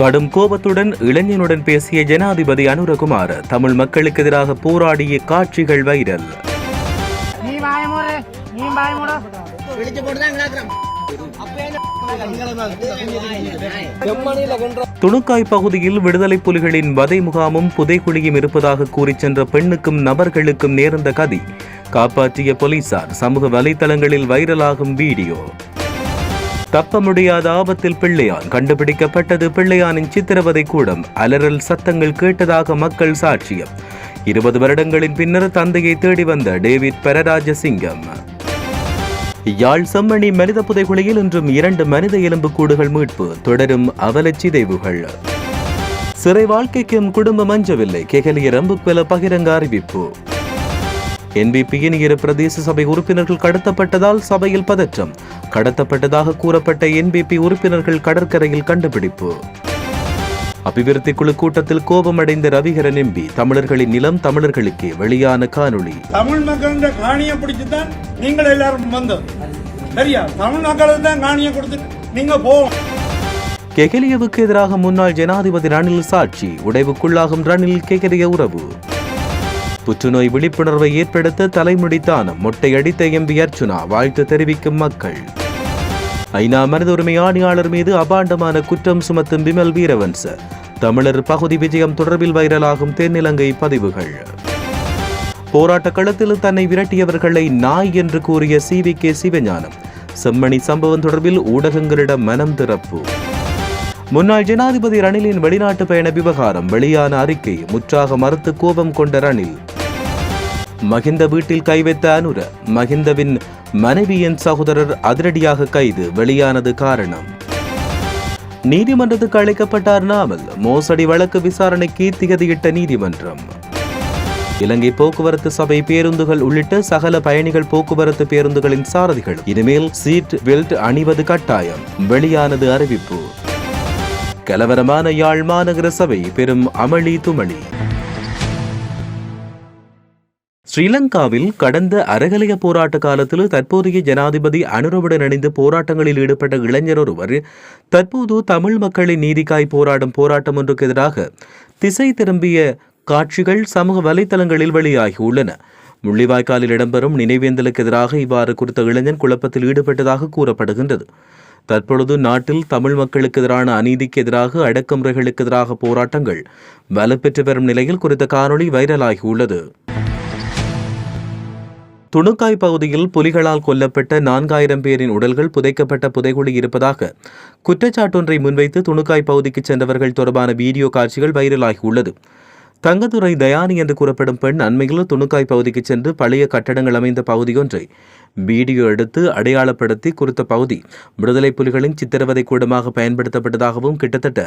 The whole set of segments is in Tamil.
கடும் கோபத்துடன் இளைஞனுடன் பேசிய ஜனாதிபதி அனுரகுமார் தமிழ் மக்களுக்கு எதிராக போராடிய காட்சிகள் வைரல். நீ வாய மூடு நீ வாய மூடு. பிடிச்சு போட்டு தான் கிடக்குறோம் துணுக்காய் பகுதியில் விடுதலை புலிகளின் வதை முகாமும் புதைக்குழியும் இருப்பதாக கூறிச் சென்ற பெண்ணுக்கும் நபர்களுக்கும் நேர்ந்த கதி. காப்பாற்றிய போலீசார் சமூக வலைதளங்களில் வைரலாகும் வீடியோ. தப்ப முடியாத ஆபத்தில் பிள்ளையான் கண்டுபிடிக்கப்பட்டது பிள்ளையானின் சித்திரவதை கூடம். அலறல் சத்தங்கள் கேட்டதாக மக்கள் சாட்சியம். இருபது வருடங்களின் பின்னர் தந்தையை தேடி வந்த டேவிட் பரராஜ சிங்கம் யாழ் செம்மணி மனித புதைகுழியில் இன்றும் இரண்டு மனித எலும்புக்கூடுகள் மீட்பு தொடரும் அவலச்சிதைவுகள் சிறை வாழ்க்கைக்கும் குடும்பம் அஞ்சவில்லை. கெகலிய ரம்புக்வெல பகிரங்க அறிவிப்பு. என்பிபியின் இரு பிரதேச சபை உறுப்பினர்கள் கடத்தப்பட்டதால் சபையில் பதற்றம். கடத்தப்பட்டதாக கூறப்பட்ட என்பிபி உறுப்பினர்கள் கடற்கரையில் கண்டுபிடிப்பு. அபிவிருத்தி குழு கூட்டத்தில் கோபமடைந்த ரவிகரன் எம்பி தமிழர்களின் நிலம் தமிழர்களுக்கே வெளியான காணொளி. தமிழ் மக்களின் காணியை பிடிச்சு தான் நீங்கள் எல்லாரும் வந்தோம் சரியா? தமிழ் மக்களுக்கு தான் காணியை கொடுத்துட்டு நீங்க போவோம் கெகலியவுக்கு எதிராக முன்னாள் ஜனாதிபதி ரணில் சாட்சி உடைவுக்குள்ளாகும் ரணில் கெகலிய உறவு. புற்றுநோய் விழிப்புணர்வை ஏற்படுத்த தலைமுடி தானம் மொட்டையடித்த எம்பி அர்ச்சுனா வாழ்த்து தெரிவிக்கும் மக்கள். ஐநா மனித உரிமை ஆணையாளர் மீது அபாண்டமான குற்றம் சுமத்தும் விமல் வீரவன்ச தமிழர் பகுதி விஜயம் தொடர்பில் வைரலாகும் தென்னிலங்கை பதிவுகள். போராட்ட களத்தில் தன்னை விரட்டியவர்களை நாய் என்று கூறிய C V K Sivagnanam. Chemmani சம்பவம் தொடர்பில் ஊடகங்களிடம் மனம் திறப்பு. முன்னாள் ஜனாதிபதி ரணிலின் வெளிநாட்டு பயண விவகாரம் வெளியான அறிக்கை முற்றாக மறுத்து கோபம் கொண்ட ரணில். மகிந்த வீட்டில் கை வைத்த அனுர மகிந்தவின் மனைவியின் சகோதரர் அதிரடியாக கைது. வெளியானது காரணம். நீதிமன்றத்துக்கு அழைக்கப்பட்டார் நாமல். மோசடி வழக்கு விசாரணைக்கு திகதியிட்ட நீதிமன்றம். இலங்கை போக்குவரத்து சபை பேருந்துகள் உள்ளிட்ட சகல பயணிகள் போக்குவரத்து பேருந்துகளின் சாரதிகள் இனிமேல் சீட் பெல்ட் அணிவது கட்டாயம். வெளியானது அறிவிப்பு. கலவரமான யாழ் மாநகர சபை பெரும் அமளி துமளி. ஸ்ரீலங்காவில் கடந்த அறகலைய போராட்ட காலத்தில் தற்போதைய ஜனாதிபதி அனுரவுடன் இணைந்து போராட்டங்களில் ஈடுபட்ட இளைஞர் ஒருவர் தற்போது தமிழ் மக்களின் நீதிக்காய் போராடும் போராட்டம் ஒன்றுக்கு எதிராக திசை திரும்பிய காட்சிகள் சமூக வலைதளங்களில் வெளியாகியுள்ளன. முள்ளிவாய்க்காலில் இடம்பெறும் நினைவேந்தலுக்கு எதிராக இவ்வாறு குறித்த இளைஞன் குழப்பத்தில் ஈடுபட்டதாக கூறப்படுகின்றது. தற்பொழுது நாட்டில் தமிழ் மக்களுக்கு எதிரான அநீதிக்கு எதிராக அடக்குமுறைகளுக்கு எதிராக போராட்டங்கள் வலுப்பெற்று வரும் நிலையில் குறித்த காணொளி வைரலாகியுள்ளது. துணுக்காய் பகுதியில் புலிகளால் கொல்லப்பட்ட நான்காயிரம் பேரின் உடல்கள் புதைக்கப்பட்ட புதைகுழி இருப்பதாக குற்றச்சாட்டொன்றை முன்வைத்து துணுக்காய் பகுதிக்கு சென்றவர்கள் தொடர்பான வீடியோ காட்சிகள் வைரலாகியுள்ளது. தங்கதுரை தயானி என்று கூறப்படும் பெண் அண்மையில் துணுக்காய் பகுதிக்கு சென்று பழைய கட்டடங்கள் அமைந்த பகுதியொன்றை வீடியோ எடுத்து அடையாளப்படுத்தி குறித்த பகுதி. விடுதலை புலிகளின் சித்திரவதை கூடமாக பயன்படுத்தப்பட்டதாகவும் கிட்டத்தட்ட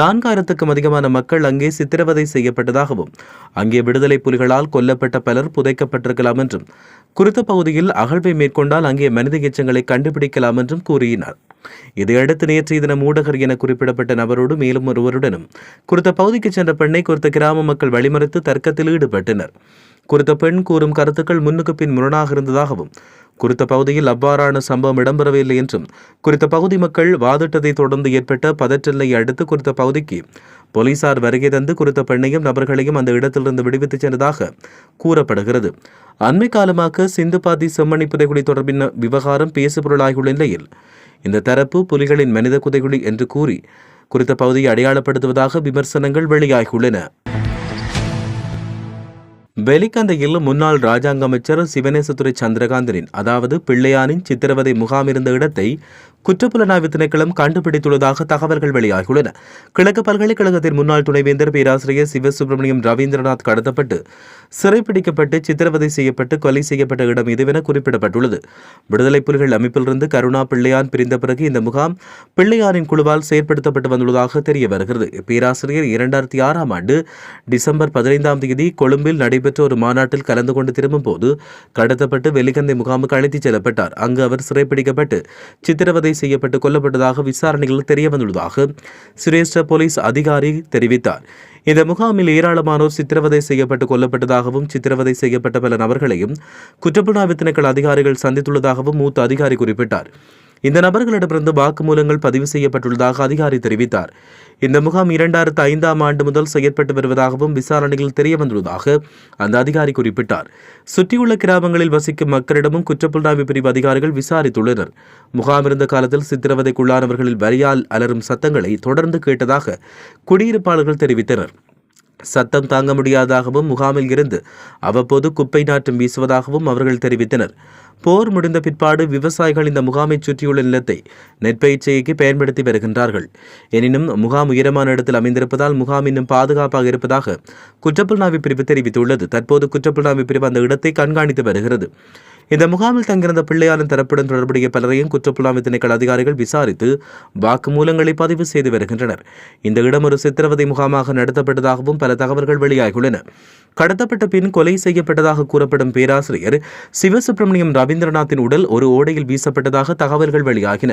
நான்காயிரத்துக்கும் அதிகமான மக்கள் அங்கே சித்திரவதை செய்யப்பட்டதாகவும் அங்கே விடுதலை புலிகளால் கொல்லப்பட்ட பலர் புதைக்கப்பட்டிருக்கலாம் என்றும் குறித்த பகுதியில் அகழ்வை மேற்கொண்டால் அங்கே மனித எச்சங்களை கண்டுபிடிக்கலாம் என்றும் கூறினார். இதையடுத்து நேற்றைய தினம் ஊடகர் என குறிப்பிடப்பட்ட நபரோடு மேலும் ஒருவருடனும் குறித்த பகுதிக்கு சென்ற பெண்ணை குறித்த கிராம மக்கள் வழிமறித்து தர்க்கத்தில் ஈடுபட்டனர். குறித்த பெண் கூறும் கருத்துக்கள் முன்னுக்கு பின் முரணாக இருந்ததாகவும் குறித்த பகுதியில் அவ்வாறான சம்பவம் இடம்பெறவில்லை என்றும் குறித்த பகுதி மக்கள் வாதிட்டதை தொடர்ந்து ஏற்பட்ட பதற்றலை அடுத்து குறித்த பகுதிக்கு போலீசார் வருகை தந்து குறித்த பெண்ணையும் நபர்களையும் அந்த இடத்திலிருந்து விடுவித்துச் சென்றதாக கூறப்படுகிறது. அண்மை காலமாக சிந்துபாதி செம்மணி புதைகுழி தொடர்பின் விவகாரம் பேசுபொருளாகியுள்ள நிலையில் இந்த தரப்பு புலிகளின் மனித குதைகுழி என்று கூறி குறித்த பகுதியை அடையாளப்படுத்துவதாக விமர்சனங்கள் வெளியாகியுள்ளன. வெலிக்கந்தையில் முன்னாள் ராஜாங்க அமைச்சர் சிவனேசத்துறை சந்திரகாந்தனின் அதாவது பிள்ளையானின் சித்திரவதை முகாம் இருந்த இடத்தை குற்றப்புலனாய்வு திணைக்களம் கண்டுபிடித்துள்ளதாக தகவல்கள் வெளியாகியுள்ளன. கிழக்கு பல்கலைக்கழகத்தின் முன்னாள் துணைவேந்தர் பேராசிரியர் சிவசுப்பிரமணியம் ரவீந்திரநாத் கடத்தப்பட்டு சிறைப்பிடிக்கப்பட்டு சித்திரவதை செய்யப்பட்டு கொலை செய்யப்பட்ட இடம் இதுவென குறிப்பிடப்பட்டுள்ளது. விடுதலை புலிகள் அமைப்பிலிருந்து கருணா பிள்ளையான் பிரிந்த பிறகு இந்த முகாம் பிள்ளையாரின் குழுவால் செயற்படுத்தப்பட்டு வந்துள்ளதாக தெரிய வருகிறது. பேராசிரியர் இரண்டாயிரத்தி ஆறாம் ஆண்டு டிசம்பர் பதினைந்தாம் தேதி கொழும்பில் நடைபெற்ற ஒரு மாநாட்டில் கலந்து கொண்டு திரும்பும்போது கடத்தப்பட்டு வெலிகந்தை முகாமுக்கு அழைத்துச் செல்லப்பட்டார். அங்கு அவர் சிறைப்பிடிக்கப்பட்டு சித்திரவதை செய்யப்பட்டு கொல்லப்பட்டதாக விசாரணைகள் தெரியவந்துள்ளதாக சிரேஷ்ட போலீஸ் அதிகாரி தெரிவித்தார். இந்த முகாமில் ஏராளமானோர் சித்திரவதை செய்யப்பட்டு கொல்லப்பட்டதாகவும் சித்திரவதை செய்யப்பட்ட பல நபர்களையும் குற்றப்புலனாய்வு திணைக்கள அதிகாரிகள் சந்தித்துள்ளதாகவும் மூத்த அதிகாரி குறிப்பிட்டார். இந்த நபர்களிடமிருந்து வாக்குமூலங்கள் பதிவு செய்யப்பட்டுள்ளதாக அதிகாரி தெரிவித்தார். இந்த முகாம் இரண்டாயிரத்து ஐந்தாம் ஆண்டு முதல் செயற்பட்டு வருவதாகவும் விசாரணையில் தெரியவந்துள்ளதாக அந்த அதிகாரி குறிப்பிட்டார். சுற்றியுள்ள கிராமங்களில் வசிக்கும் மக்களிடமும் குற்றப்புலனாய்வு பிரிவு அதிகாரிகள் விசாரித்துள்ளனர். முகாம் இருந்த காலத்தில் சித்திரவதைக்குள்ளானவர்களில் வரியால் அலரும் சத்தங்களை தொடர்ந்து கேட்டதாக குடியிருப்பாளர்கள் தெரிவித்தனர். சத்தம் தாங்க முடியாததாகவும் முகாமில் இருந்து அவ்வப்போது குப்பை நாட்டம் வீசுவதாகவும் அவர்கள் தெரிவித்தனர். போர் முடிந்த பிற்பாடு விவசாயிகள் இந்த முகாமைச் சுற்றியுள்ள நிலத்தை நெற்பயிற்சிக்கு பயன்படுத்தி வருகின்றார்கள். எனினும் முகாம் உயரமான இடத்தில் அமைந்திருப்பதால் முகாம் இன்னும் பாதுகாப்பாக இருப்பதாக குற்றப்புலனாய்வு பிரிவு தெரிவித்துள்ளது. தற்போது குற்றப்புலனாய்வு பிரிவு அந்த இடத்தை கண்காணித்து வருகிறது. இந்த முகாமில் தங்கியிருந்த பிள்ளையாளன் தரப்புடன் தொடர்புடைய பலரையும் குற்றப்புலனாய்வு திணைக்கள அதிகாரிகள் விசாரித்து வாக்குமூலங்களை பதிவு செய்து வருகின்றனர். இந்த இடம் ஒரு சித்திரவதை முகாமாக நடத்தப்பட்டதாகவும் பல தகவல்கள் வெளியாகியுள்ளன. கடத்தப்பட்ட பின் கொலை செய்யப்பட்டதாக கூறப்படும் பேராசிரியர் சிவசுப்பிரமணியம் ரவீந்திரநாத்தின் உடல் ஒரு ஓடையில் வீசப்பட்டதாக தகவல்கள் வெளியாகின.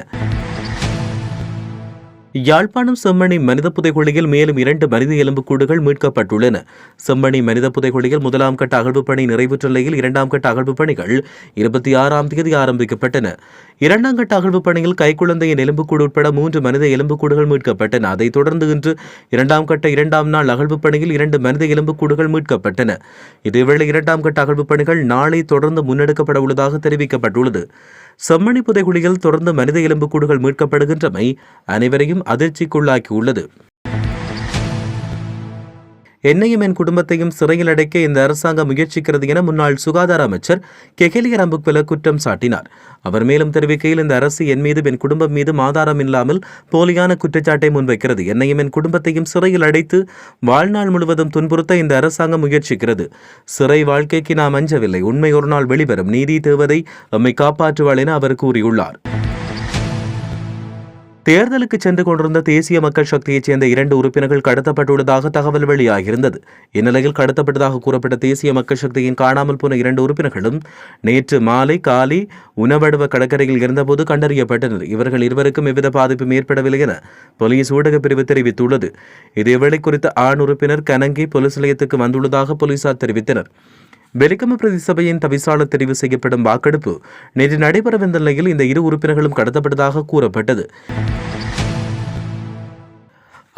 யாழ்ப்பாணம் செம்மணி மனித புதைகுழியில் மேலும் இரண்டு மனித எலும்புக்கூடுகள் மீட்கப்பட்டுள்ளன. செம்மணி மனித புதைகுழியில் முதலாம் கட்ட அகழ்வுப் பணி நிறைவுற்ற நிலையில் இரண்டாம் கட்ட அகழ்வுப் பணிகள் இருபத்தி ஆறாம் தேதி ஆரம்பிக்கப்பட்டன. இரண்டாம் கட்ட அகழ்வுப் பணியில் கைக்குழந்தையின் எலும்புக்கூடு உட்பட மூன்று மனித எலும்புக்கூடுகள் மீட்கப்பட்டன. அதைத் தொடர்ந்து இன்று இரண்டாம் கட்ட இரண்டாம் நாள் அகழ்வுப் பணியில் இரண்டு மனித எலும்புக்கூடுகள் மீட்கப்பட்டன. இதேவேளை இரண்டாம் கட்ட அகழ்வுப் பணிகள் நாளை தொடர்ந்து முன்னெடுக்கப்பட உள்ளதாக தெரிவிக்கப்பட்டுள்ளது. செம்மணி புதைகுழியில் தொடர்ந்து மனித எலும்புக்கூடுகள் மீட்கப்படுகின்றமை அனைவரையும் அதிர்ச்சிக்குள்ளாக்கியுள்ளது. என்னையும் என் குடும்பத்தையும் சிறையில் அடைக்க இந்த அரசாங்கம் முயற்சிக்கிறது என முன்னாள் சுகாதார அமைச்சர் கெகலிய ரம்புக்வெல குற்றம் சாட்டினார். அவர் மேலும் தெரிவிக்கையில் இந்த அரசு என் மீதும் என் குடும்பம் மீதும் ஆதாரம் இல்லாமல் போலியான குற்றச்சாட்டை முன்வைக்கிறது. என்னையும் என் குடும்பத்தையும் சிறையில் அடைத்து வாழ்நாள் முழுவதும் துன்புறுத்த இந்த அரசாங்கம் முயற்சிக்கிறது. சிறை வாழ்க்கைக்கு நாம் அஞ்சவில்லை. உண்மை ஒரு நாள் வெளிவரும். நீதி தேவதை நம்மை காப்பாற்றுவாள் என அவர் கூறியுள்ளார். தேர்தலுக்கு சென்று கொண்டிருந்த தேசிய மக்கள் சக்தியைச் சேர்ந்த இரண்டு உறுப்பினர்கள் கடத்தப்பட்டுள்ளதாக தகவல் வெளியாகியிருந்தது. இந்நிலையில் கடத்தப்பட்டதாக கூறப்பட்ட தேசிய மக்கள் சக்தியின் காணாமல் போன இரண்டு உறுப்பினர்களும் நேற்று மாலை காலி உணவடுவ கடற்கரையில் இருந்தபோது கண்டறியப்பட்டனர். இவர்கள் இருவருக்கும் எவ்வித பாதிப்பும் ஏற்படவில்லை என போலீஸ் ஊடகப் பிரிவு தெரிவித்துள்ளது. இதேவேளை குறித்த ஆண் உறுப்பினர் கனங்கி போலீஸ் நிலையத்துக்கு வந்துள்ளதாக போலீசார் தெரிவித்தனர். வெலிக்கம பிரதி சபையின் தவிசாளர் தெரிவு செய்யப்படும் வாக்கெடுப்பு நேற்று நடைபெறவிருந்த நிலையில் இந்த இரு உறுப்பினர்களும் கடத்தப்பட்டதாக கூறப்பட்டது.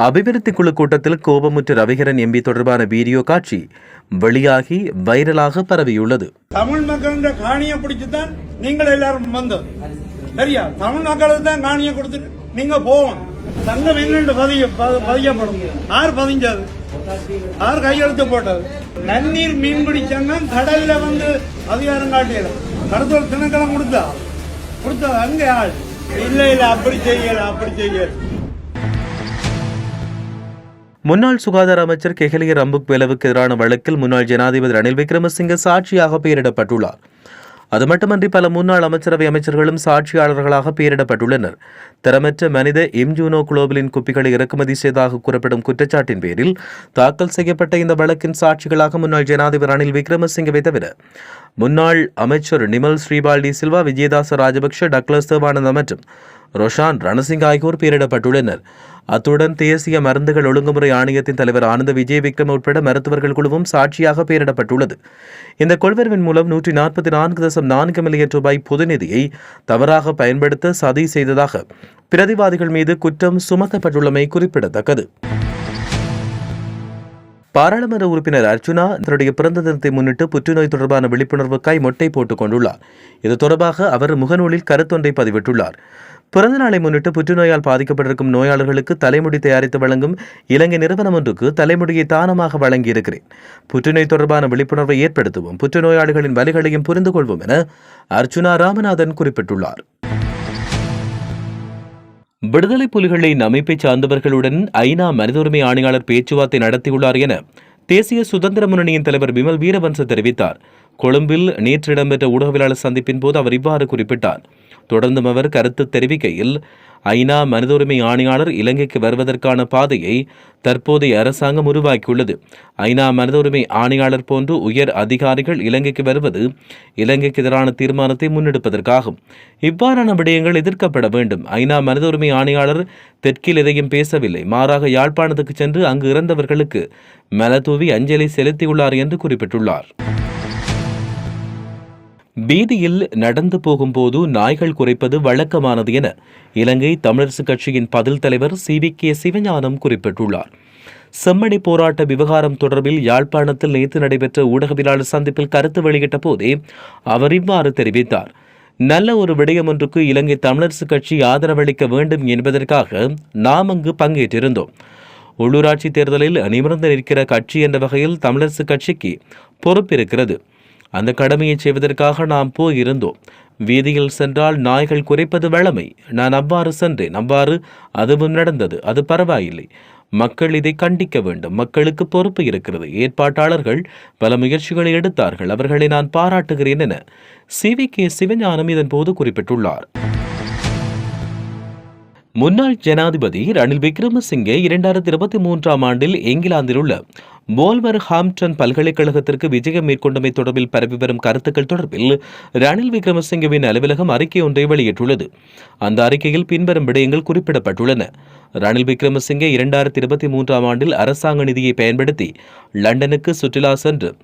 அபிவிருத்தி குழு கூட்டத்தில் கோபமுற்ற ரவிகரன் எம்பி தொடர்பான வீடியோ காட்சி வெளியாகி வைரலாக பரவியுள்ளது. தமிழ் மக்களின் காணியை பிடிச்சுதான் நீங்கள் எல்லாரும் வந்தது சரியா? தமிழ் மக்களுக்கு தான் காணியை கொடுத்துட்டு நீங்க போவோம் சங்கம் என்னென்று பதிய பதியப்படும். யார் பதிஞ்சது? அவர் கையெழுத்து போட்டது நன்னீர் மீன் பிடிச்சாங்க கடல்ல வந்து அதிகாரம் காட்டியது. கடத்தல் திணைக்களம் கொடுத்தா? கொடுத்தது அங்க ஆள். இல்ல இல்ல அப்படி செய்யல அப்படி செய்யல. முன்னாள் சுகாதார அமைச்சர் கெஹலிய ரம்புக் வேலவுக்கு எதிரான வழக்கில் முன்னாள் ஜனாதிபதி ரணில் விக்ரமசிங்க சாட்சியாக பெயரிடப்பட்டுள்ளார். அது மட்டுமன்றி பல முன்னாள் அமைச்சரவை அமைச்சர்களும் சாட்சியாளர்களாக பெயரிடப்பட்டுள்ளனர். தரமற்ற மனித எம்ஜூனோ குளோபலின் குப்பிகளை இறக்குமதி செய்ததாக கூறப்படும் குற்றச்சாட்டின் பேரில் தாக்கல் செய்யப்பட்ட இந்த வழக்கின் சாட்சிகளாக முன்னாள் ஜனாதிபதி ரணில் விக்ரமசிங்கவை தவிர முன்னாள் அமைச்சர் நிமல் ஸ்ரீபால்டி சில்வா விஜயதாச ராஜபக்ஷ டக்ளஸ் தேவானந்தா மற்றும் ரொஷான் ரணசிங் ஆகியோர் பெயரிடப்பட்டுள்ளனர். அத்துடன் தேசிய மருந்துகள் ஒழுங்குமுறை ஆணையத்தின் தலைவர் ஆனந்த விஜய் விக்ரம் உட்பட மருத்துவர்கள் குழுவும் சாட்சியாக பெயரிடப்பட்டுள்ளது. இந்த கொள்வரவின் மூலம் நூற்றி நாற்பத்தி நான்கு தசம் நான்கு மில்லியன் ரூபாய் பொது நிதியை தவறாக பயன்படுத்த சதி செய்ததாக பிரதிவாதிகள் மீது குற்றம் சுமத்தப்பட்டுள்ளமை குறிப்பிடத்தக்கது. பாராளுமன்ற உறுப்பினர் அர்ஜுனா தன்னுடைய பிறந்த தினத்தை முன்னிட்டு புற்றுநோய் தொடர்பான விழிப்புணர்வுக்காய் மொட்டை போட்டுக் கொண்டுள்ளார். இது தொடர்பாக அவர் முகநூலில் கருத்தொன்றை பதிவிட்டுள்ளார். பிறந்த நாளை முன்னிட்டு புற்றுநோயால் பாதிக்கப்பட்டிருக்கும் நோயாளர்களுக்கு தலைமுடி தயாரித்து வழங்கும் இலங்கை நிறுவனம் ஒன்றுக்கு தலைமுடியை தானமாக வழங்கியிருக்கிறேன். புற்றுநோய் தொடர்பான விழிப்புணர்வை ஏற்படுத்துவோம் புற்றுநோயாளிகளின் வலிகளையும் புரிந்து கொள்வோம் என அர்ச்சுனா ராமநாதன் குறிப்பிட்டுள்ளார். விடுதலை புலிகளின் அமைப்பை சார்ந்தவர்களுடன் ஐநா மனித உரிமை ஆணையாளர் பேச்சுவார்த்தை நடத்தியுள்ளார் என தேசிய சுதந்திர முன்னணியின் தலைவர் விமல் வீரவன்ச தெரிவித்தார். கொழும்பில் நேற்று இடம்பெற்ற ஊடகவியலாளர் சந்திப்பின் போது அவர் இவ்வாறு குறிப்பிட்டார். தொடர்ந்தும் அவர் கருத்து தெரிவிக்கையில் ஐநா மனித உரிமை ஆணையாளர் இலங்கைக்கு வருவதற்கான பாதையை தற்போதைய அரசாங்கம் உருவாக்கியுள்ளது. ஐநா மனித உரிமை ஆணையாளர் போன்று உயர் அதிகாரிகள் இலங்கைக்கு வருவது இலங்கைக்கு எதிரான தீர்மானத்தை முன்னெடுப்பதற்காகும். இவ்வாறான விடயங்கள் எதிர்க்கப்பட வேண்டும். ஐநா மனித உரிமை ஆணையாளர் தெற்கில் எதையும் பேசவில்லை. மாறாக யாழ்ப்பாணத்துக்கு சென்று அங்கு இறந்தவர்களுக்கு மலதூவி அஞ்சலி செலுத்தியுள்ளார் என்று குறிப்பிட்டுள்ளார். வீதியில் நடந்து போகும்போது நாய்கள் குறைப்பது வழக்கமானது என இலங்கை தமிழரசுக் கட்சியின் பதில் தலைவர் சி வி கே சிவஞானம் குறிப்பிட்டுள்ளார். செம்மணி போராட்ட விவகாரம் தொடர்பில் யாழ்ப்பாணத்தில் நேற்று நடைபெற்ற ஊடகவியலாளர் சந்திப்பில் கருத்து வெளியிட்ட போதே அவர் இவ்வாறு தெரிவித்தார். நல்ல ஒரு விடயம் ஒன்றுக்கு இலங்கை தமிழரசுக் கட்சி ஆதரவளிக்க வேண்டும் என்பதற்காக நாம் அங்கு பங்கேற்றிருந்தோம். உள்ளூராட்சி தேர்தலில் நிமிர்ந்து நிற்கிற கட்சி என்ற வகையில் தமிழரசுக் கட்சிக்கு பொறுப்பிருக்கிறது. அந்த கடமையை செய்வதற்காக நாம் போயிருந்தோம். வீதியில் சென்றால் நாய்கள் குறைப்பது வழமை. நான் அவ்வாறு சென்றேன். அவ்வாறு அதுவும் நடந்தது. அது பரவாயில்லை. மக்கள் இதை கண்டிக்க வேண்டும். மக்களுக்கு பொறுப்பு இருக்கிறது. ஏற்பாட்டாளர்கள் பல முயற்சிகளை எடுத்தார்கள். அவர்களை நான் பாராட்டுகிறேன் என சி. வி. கே. சிவஞானம் இதன்போது குறிப்பிட்டுள்ளார். முன்னாள் ஜனாதிபதி ரணில் விக்ரமசிங்கே இரண்டாயிரத்தி இருபத்தி மூன்றாம் ஆண்டில் இங்கிலாந்தில் உள்ள போல்வர் ஹாம்டன் பல்கலைக்கழகத்திற்கு விஜயம் மேற்கொண்டமை தொடர்பில் பரவி வரும் கருத்துக்கள் தொடர்பில் ரணில் விக்ரமசிங்கவின் அலுவலகம் அறிக்கை ஒன்றை வெளியிட்டுள்ளது. அந்த அறிக்கையில் பின்வரும் விடயங்கள் குறிப்பிடப்பட்டுள்ளன. ரணில் விக்ரமசிங்கே இரண்டாயிரத்தி இருபத்தி மூன்றாம் ஆண்டில் அரசாங்க நிதியை பயன்படுத்தி லண்டனுக்கு சுற்றுலா சென்று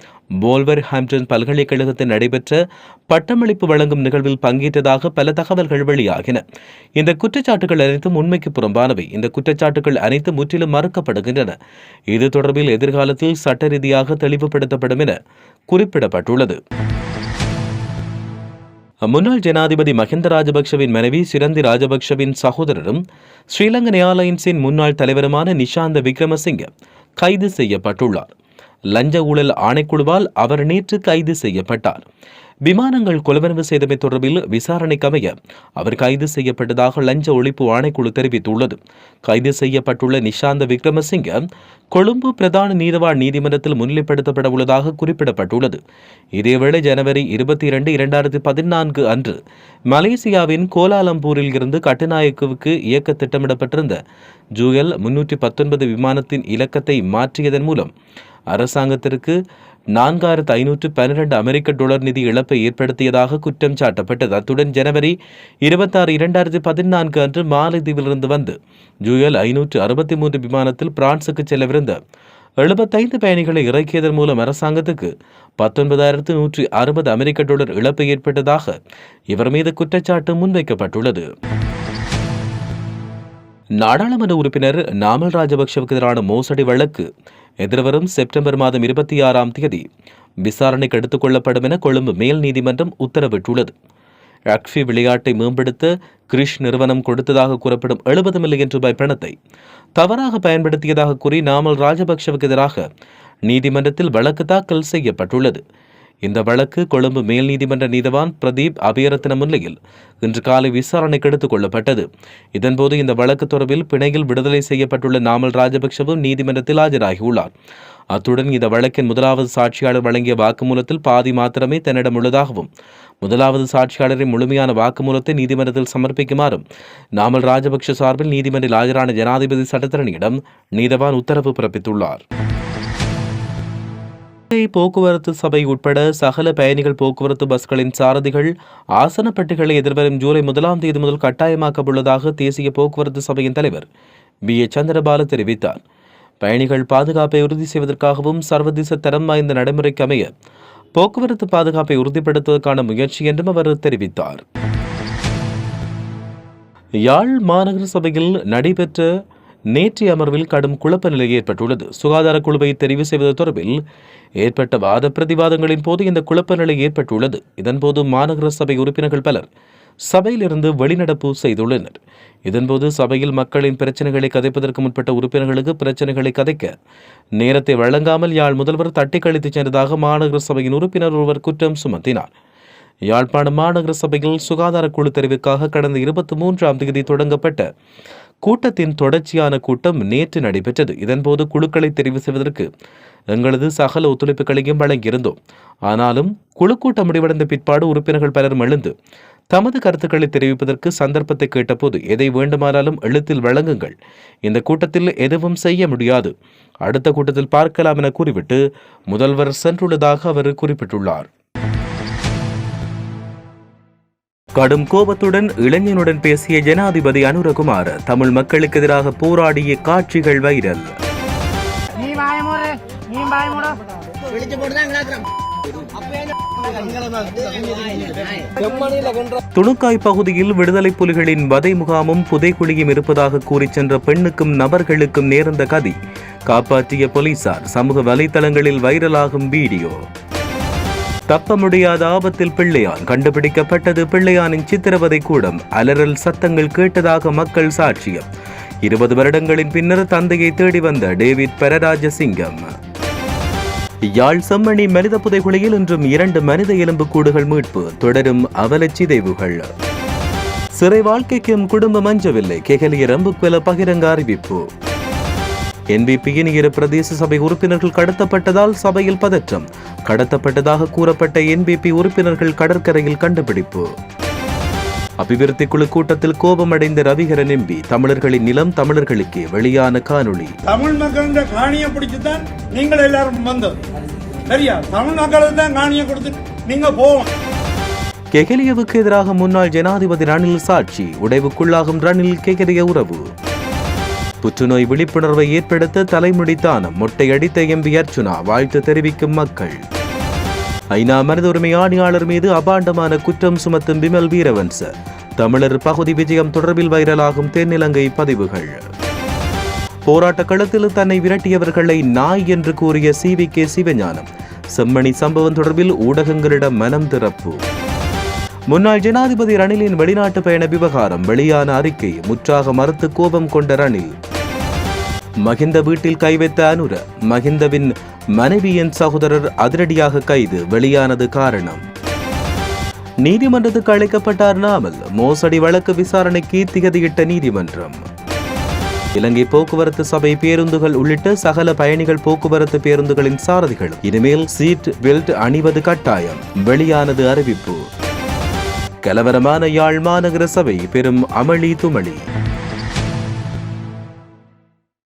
போல்வர் ஹாம்டன் பல்கலைக்கழகத்தில் நடைபெற்ற பட்டமளிப்பு வழங்கும் நிகழ்வில் பங்கேற்றதாக பல தகவல்கள் வெளியாகின. இந்த குற்றச்சாட்டுகள் அனைத்தும் உண்மைக்கு புறம்பானவை. இந்த குற்றச்சாட்டுகள் அனைத்தும் முற்றிலும் மறுக்கப்படுகின்றன. இது தொடர்பில் எதிர்காலத்தில் சட்ட ரீதியாக தெளிவுபடுத்தப்படும் என குறிப்பிடப்பட்டுள்ளது. முன்னாள் ஜனாதிபதி மஹிந்த ராஜபக்ஷவின் மனைவி சிரந்தி ராஜபக்ஷவின் சகோதரரும் ஸ்ரீலங்கன் ஏர்லைன்ஸின் முன்னாள் தலைவருமான நிஷாந்த விக்ரமசிங்க கைது செய்யப்பட்டுள்ளார். லஞ்ச ஊழல் ஆணைக்குழுவால் அவர் நேற்று கைது செய்யப்பட்டார். விமானங்கள் கொள்வனவு செய்தமை தொடர்பில் விசாரணைக்கமைய அவர் கைது செய்யப்பட்டதாக லஞ்ச ஒழிப்பு ஆணைக்குழு தெரிவித்துள்ளது. கைது செய்யப்பட்டுள்ள நிஷாந்த விக்ரமசிங்க கொழும்பு பிரதான நீதவான் நீதிமன்றத்தில் முன்னிலைப்படுத்தப்பட உள்ளதாக குறிப்பிடப்பட்டுள்ளது. இதேவேளை ஜனவரி இருபத்தி இரண்டு இரண்டாயிரத்தி பதினான்கு அன்று மலேசியாவின் கோலாலம்பூரில் இருந்து கட்டுநாயக்குவுக்கு இயக்க திட்டமிடப்பட்டிருந்த ஜூஎல் முன்னூற்றி பத்தொன்பது விமானத்தின் இலக்கத்தை மாற்றியதன் மூலம் அரசாங்கத்திற்கு நான்காயிரத்து ஐநூற்று பன்னிரண்டு அமெரிக்க டாலர் நிதி இழப்பை ஏற்படுத்தியதாக குற்றம் சாட்டப்பட்டது. அத்துடன் ஜனவரி இருபத்தாறு இரண்டாயிரத்தி பதினான்கு அன்று மாலைதீவிலிருந்து வந்து ஜூயல் ஐநூற்று அறுபத்தி மூன்று விமானத்தில் பிரான்சுக்கு செல்லவிருந்த எழுபத்தைந்து பயணிகளை இறக்கியதன் மூலம் அரசாங்கத்துக்கு பத்தொன்பதாயிரத்து நூற்றி அறுபது அமெரிக்க டாலர் இழப்பு ஏற்பட்டதாக இவர் மீது குற்றச்சாட்டு முன்வைக்கப்பட்டுள்ளது. நாடாளுமன்ற உறுப்பினர் நாமல் ராஜபக்ஷவுக்கு எதிரான மோசடி வழக்கு எதிர்வரும் செப்டம்பர் மாதம் இருபத்தி ஆறாம் தேதி விசாரணைக்கு எடுத்துக் கொள்ளப்படும் என கொழும்பு மேல் நீதிமன்றம் உத்தரவிட்டுள்ளது. ரக்ஷி விளையாட்டை மேம்படுத்த கிரிஷ் நிறுவனம் கொடுத்ததாக கூறப்படும் எழுபது மில்லியன் ரூபாய் பணத்தை தவறாக பயன்படுத்தியதாக கூறி நாமல் ராஜபக்ஷவுக்கு எதிராக நீதிமன்றத்தில் வழக்கு தாக்கல் செய்யப்பட்டுள்ளது. இந்த வழக்கு கொழும்பு மேல் நீதிமன்ற நீதவான் பிரதீப் அபியரத்தின முன்னிலையில் இன்று காலை விசாரணைக்கு எடுத்துக் கொள்ளப்பட்டது. இதன்போது இந்த வழக்கு தொடர்பில் பிணையில் விடுதலை செய்யப்பட்டுள்ள நாமல் ராஜபக்ஷவும் நீதிமன்றத்தில் ஆஜராகியுள்ளார். அத்துடன் இந்த வழக்கின் முதலாவது சாட்சியாளர் வழங்கிய வாக்குமூலத்தில் பாதி மாத்திரமே தன்னிடம் உள்ளதாகவும் முதலாவது சாட்சியாளரின் முழுமையான வாக்குமூலத்தை நீதிமன்றத்தில் சமர்ப்பிக்குமாறும் நாமல் ராஜபக்ஷ சார்பில் நீதிமன்றில் ஆஜரான ஜனாதிபதி சட்டத்தரணியிடம் நீதவான் உத்தரவு பிறப்பித்துள்ளார். போக்குவரத்து சபை உட்பட சகல பயணிகள் போக்குவரத்து பஸ்களின் சாரதிகள் ஆசன பெட்டிகளை எதிர்வரும் ஜூலை முதலாம் தேதி முதல் கட்டாயமாக்க உள்ளதாக தேசிய போக்குவரத்து சபையின் தலைவர் பி. ஏ. சந்திரபாலு தெரிவித்தார். பயணிகள் பாதுகாப்பை உறுதி செய்வதற்காகவும் சர்வதேச தரம் வாய்ந்த நடைமுறைக்கு அமைய போக்குவரத்து பாதுகாப்பை உறுதிப்படுத்துவதற்கான முயற்சி என்றும் அவர் தெரிவித்தார். யாழ் மாநகர சபையில் நடைபெற்ற நேற்றைய அமர்வில் கடும் குழப்ப நிலை ஏற்பட்டுள்ளது. சுகாதார குழுவை தெரிவு செய்வது தொடர்பில் ஏற்பட்ட வாத பிரதிவாதங்களின் போது இந்த குழப்ப நிலை ஏற்பட்டுள்ளது. இதன்போது மாநகர சபை உறுப்பினர்கள் பலர் சபையிலிருந்து வெளிநடப்பு செய்துள்ளனர். இதன்போது சபையில் மக்களின் பிரச்சனைகளை கதைப்பதற்கு முற்பட்ட உறுப்பினர்களுக்கு பிரச்சனைகளை கதைக்க நேரத்தை வழங்காமல் யாழ் முதல்வர் தட்டி கழித்துச் சென்றதாக மாநகர சபையின் உறுப்பினர் ஒருவர் குற்றம் சுமத்தினார். யாழ்ப்பாணம் மாநகர சபையில் சுகாதார குழு தெரிவுக்காக கடந்த இருபத்தி மூன்றாம் தேதி தொடங்கப்பட்ட கூட்டத்தின் தொடர்ச்சியான கூட்டம் நேற்று நடைபெற்றது. இதன்போது குழுக்களை தெரிவு செய்வதற்கு எங்களது சகல ஒத்துழைப்புகளையும் வழங்கியிருந்தோம். ஆனாலும் குழு கூட்டம் முடிவடைந்த பிற்பாடு உறுப்பினர்கள் பலரும் எழுந்து தமது கருத்துக்களை தெரிவிப்பதற்கு சந்தர்ப்பத்தை கேட்டபோது எதை வேண்டுமானாலும் எழுத்தில் வழங்குங்கள். இந்த கூட்டத்தில் எதுவும் செய்ய முடியாது. அடுத்த கூட்டத்தில் பார்க்கலாம் என கூறிவிட்டு முதல்வர் சென்றுள்ளதாக அவர் குறிப்பிட்டுள்ளார். கடும் கோபத்துடன் இளைஞனுடன் பேசிய ஜனாதிபதி அனுரகுமார் தமிழ் மக்களுக்கு எதிராக போராடிய காட்சிகள் வைரல். துணுக்காய் பகுதியில் விடுதலை புலிகளின் வதை முகாமும் புதைக்குழியும் இருப்பதாக கூறிச் சென்ற பெண்ணுக்கும் நபர்களுக்கும் நேர்ந்த கதி. காப்பாற்றிய போலீசார் சமூக வலைதளங்களில் வைரலாகும் வீடியோ. தப்ப முடியாத ஆபத்தில் பிள்ளையான் கண்டுபிடிக்கப்பட்டது பிள்ளையானின் சித்திரவதை கூடம். அலறல் சத்தங்கள் கேட்டதாக மக்கள் சாட்சியம். இருபது வருடங்களின் பின்னர் தந்தையை தேடி வந்த டேவிட் பெரராஜசிங்கம். யாழ் செம்மணி மனித புதைகுழியில் இன்றும் இரண்டு மனித எலும்பு கூடுகள் மீட்பு தொடரும் அவலச்சிதைவுகள் சிறை வாழ்க்கைக்கும் குடும்பம் அஞ்சவில்லை. கெகலிய ரம்புக்குல பகிரங்க அறிவிப்பு. என்பிபியின் இரு பிரதேச சபை உறுப்பினர்கள் கடத்தப்பட்டதால் சபையில் பதற்றம். கடத்தப்பட்டதாக கூறப்பட்ட என்பிபி உறுப்பினர்கள் கடற்கரையில் கண்டுபிடிப்பு. அபிவிருத்தி குழு கூட்டத்தில் கோபமடைந்த ரவிகரன் எம்பி தமிழர்களின் நிலம் தமிழர்களுக்கே வெளியான காணொளி. தமிழ் மக்களின் காணியை பிடிச்சுதான் நீங்கள் எல்லாரும் வந்தது. சரியா? தமிழ் மக்களுக்கு தான் காணியை கொடுத்துட்டு நீங்க போவோம் கெகலியவுக்கு எதிராக முன்னாள் ஜனாதிபதி ரணில் சாட்சி உடைவுக்குள்ளாகும் ரணில் கெகலிய உறவு. புற்றுநோய் விழிப்புணர்வை ஏற்படுத்த தலைமுடி தானம் மொட்டையடித்த எம்பி அர்ச்சுனா வாழ்த்து தெரிவிக்கும் மக்கள். ஐநா மனித உரிமை ஆணையாளர் மீது அபாண்டமான குற்றம் சுமத்தும் விமல் வீரவன்ச. தமிழர் பகுதி விஜயம் தொடர்பில் வைரலாகும் தென்னிலங்கை பதிவுகள். போராட்ட களத்தில் தன்னை விரட்டியவர்களை நாய் என்று கூறிய C V K Sivagnanam. Chemmani சம்பவம் தொடர்பில் ஊடகங்களிடம் மனம் திறப்பு. முன்னாள் ஜனாதிபதி ரணிலின் வெளிநாட்டு பயண விவகாரம் வெளியான அறிக்கை முற்றாக மறுத்து கோபம் கொண்ட ரணில். மகிந்த வீட்டில் கை வைத்த அனுர மகிந்தவின் மனைவியின் சகோதரர் அதிரடியாக கைது. வெளியானது காரணம். நீதிமன்றத்துக்கு அழைக்கப்பட்டார் நாமல் மோசடி வழக்கு விசாரணைக்கு திகதியிட்ட நீதிமன்றம். இலங்கை போக்குவரத்து சபை பேருந்துகள் உள்ளிட்ட சகல பயணிகள் போக்குவரத்து பேருந்துகளின் சாரதிகள் இனிமேல் சீட் பெல்ட் அணிவது கட்டாயம். வெளியானது அறிவிப்பு. கலவரமான யாழ் மாநகர சபை பெரும் அமளி துமளி.